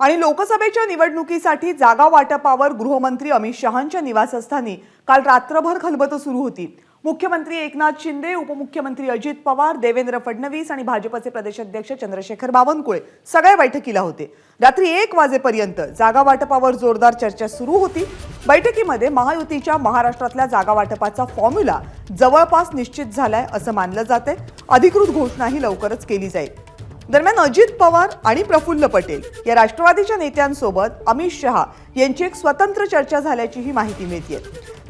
आणि लोकसभेच्या निवडणुकीसाठी जागा वाटपावर गृहमंत्री अमित शहांच्या निवासस्थानी काल रात्रभर खलबतं सुरू होती. मुख्यमंत्री एकनाथ शिंदे उपमुख्यमंत्री अजित पवार देवेंद्र फडणवीस आणि भाजपचे प्रदेशाध्यक्ष चंद्रशेखर बावनकुळे सगळ्या बैठकीला होते. रात्री एक वाजेपर्यंत जागा वाटपावर जोरदार चर्चा सुरू होती. बैठकीमध्ये महायुतीच्या महाराष्ट्रातल्या जागा वाटपाचा फॉर्म्युला जवळपास निश्चित झालाय असं मानलं जाते अधिकृत घोषणाही लवकरच केली जाईल. दरम्यान अजित पवार आणि प्रफुल्ल पटेल या राष्ट्रवादीच्या नेत्यांसोबत अमित शहा यांची एक स्वतंत्र चर्चा झाल्याचीही माहिती मिळते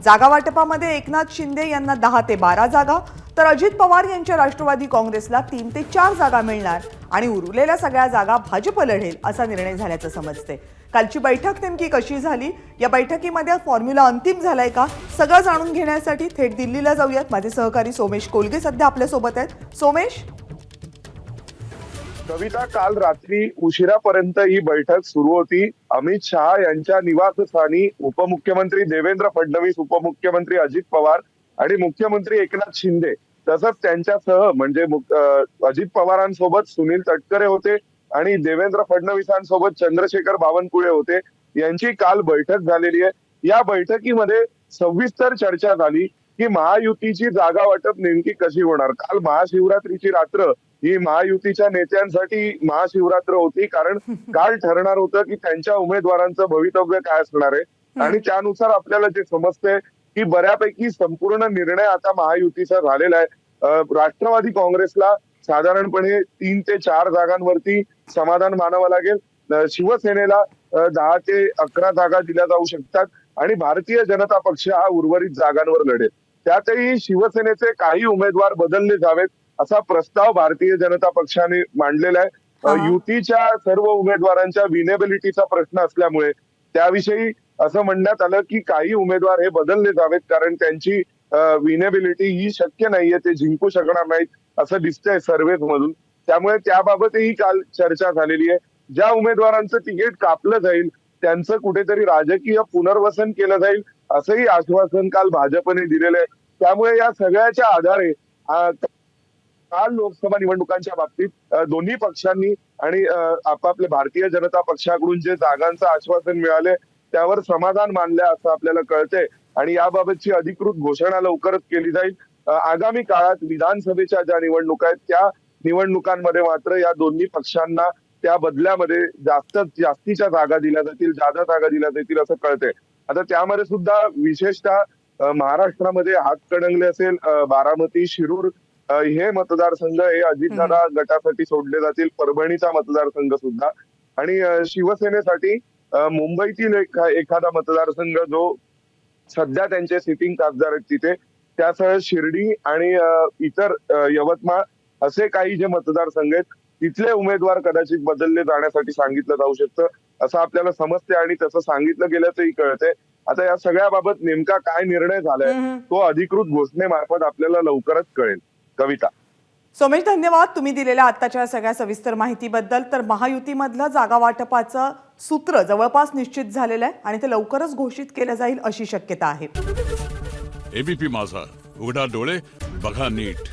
जागा वाटपामध्ये एकनाथ शिंदे यांना दहा ते बारा जागा तर अजित पवार यांच्या राष्ट्रवादी काँग्रेसला तीन ते चार जागा मिळणार आणि उरलेल्या सगळ्या जागा भाजप लढेल असा निर्णय झाल्याचं समजते कालची बैठक नेमकी कशी झाली? या बैठकीमध्ये फॉर्म्युला अंतिम झालाय का? सगळं जाणून घेण्यासाठी थेट दिल्लीला जाऊयात. माझे सहकारी सोमेश कोलगे सध्या आपल्यासोबत आहेत. सोमेश? कविता काल रात्री उशिरापर्यंत ही बैठक सुरू होती. अमित शहा यांच्या निवासस्थानी उपमुख्यमंत्री देवेंद्र फडणवीस उपमुख्यमंत्री अजित पवार आणि मुख्यमंत्री एकनाथ शिंदे तसंच त्यांच्यासह म्हणजे अजित पवारांसोबत सुनील तटकरे होते आणि देवेंद्र फडणवीसांसोबत चंद्रशेखर बावनकुळे होते. यांची काल बैठक झालेली आहे. या बैठकीमध्ये सविस्तर चर्चा झाली. की महायुतीची जागा वाटप नेमकी कशी होणार? काल महाशिवरात्रीची रात्र ही महायुतीच्या नेत्यांसाठी महाशिवरात्र होती. कारण काल ठरणार होतं की त्यांच्या उमेदवारांचं भवितव्य काय असणार आहे. आणि त्यानुसार आपल्याला जे समजतंय की बऱ्यापैकी संपूर्ण निर्णय आता महायुतीचा झालेला आहे. राष्ट्रवादी काँग्रेसला साधारणपणे तीन ते चार जागांवरती समाधान मानावं लागेल. शिवसेनेला दहा ते अकरा जागा दिल्या जाऊ शकतात. आणि भारतीय जनता पक्ष हा उर्वरित जागांवर लढेल. त्यातही शिवसेनेचे काही उमेदवार बदलले जावेत असा प्रस्ताव भारतीय जनता पक्षाने मांडलेला आहे. युतीच्या सर्व उमेदवारांच्या विनेबिलिटीचा प्रश्न असल्यामुळे त्याविषयी असं म्हणण्यात आलं की काही उमेदवार हे बदलले जावेत कारण त्यांची विनेबिलिटी ही शक्य नाहीये ते जिंकू शकणार नाहीत असं दिसतंय सर्व्हेज मधून त्यामुळे त्याबाबतही काल चर्चा झालेली आहे. ज्या उमेदवारांचं तिकीट कापलं जाईल त्यांचं कुठेतरी राजकीय पुनर्वसन केलं जाईल असंही आश्वासन काल भाजपने दिलेलं आहे. त्यामुळे या सगळ्याच्या आधारे काल लोकसभा निवडणुकांच्या बाबतीत दोन्ही पक्षांनी आणि आपापल्या भारतीय जनता पक्षाकडून जे जागांचं आश्वासन मिळाले त्यावर समाधान मानले असं आपल्याला कळतंय. आणि याबाबतची अधिकृत घोषणा लवकरच केली जाईल. आगामी काळात विधानसभेच्या ज्या निवडणुका आहेत त्या निवडणुकांमध्ये मात्र या दोन्ही पक्षांना त्या बदल्यामध्ये जास्त जास्तीच्या जागा दिल्या जातील जादा जागा दिल्या जातील असं कळतंय. आता त्यामध्ये सुद्धा विशेषतः महाराष्ट्रामध्ये हातकणंगले असेल बारामती शिरूर हे मतदारसंघ हे अजितदादा गटासाठी सोडले जातील परभणीचा मतदारसंघ सुद्धा. आणि शिवसेनेसाठी मुंबईतील एखा- एखादा मतदारसंघ जो सध्या त्यांचे सिटिंग खासदार आहेत तिथे त्यासह शिर्डी आणि इतर यवतमाळ असे काही जे मतदारसंघ आहेत तिथले उमेदवार कदाचित बदलले जाण्यासाठी सांगितलं जाऊ शकतं. असं आपल्याला समजते आणि तसं सांगितलं गेल्याचंही कळतंय. आता या सगळ्या बाबत नेमका काय निर्णय झालाय. तो अधिकृत घोषणेमार्फत आपल्याला लवकरच कळेल. कविता. सोमेश धन्यवाद तुम्ही दिलेल्या आत्ताच्या सगळ्या सविस्तर माहितीबद्दल. तर महायुतीमधलं जागा वाटपाचं सूत्र जवळपास निश्चित झालेलं आहे आणि ते लवकरच घोषित केलं जाईल अशी शक्यता आहे. एबीपी माझा. उघडा डोळे बघा नीट.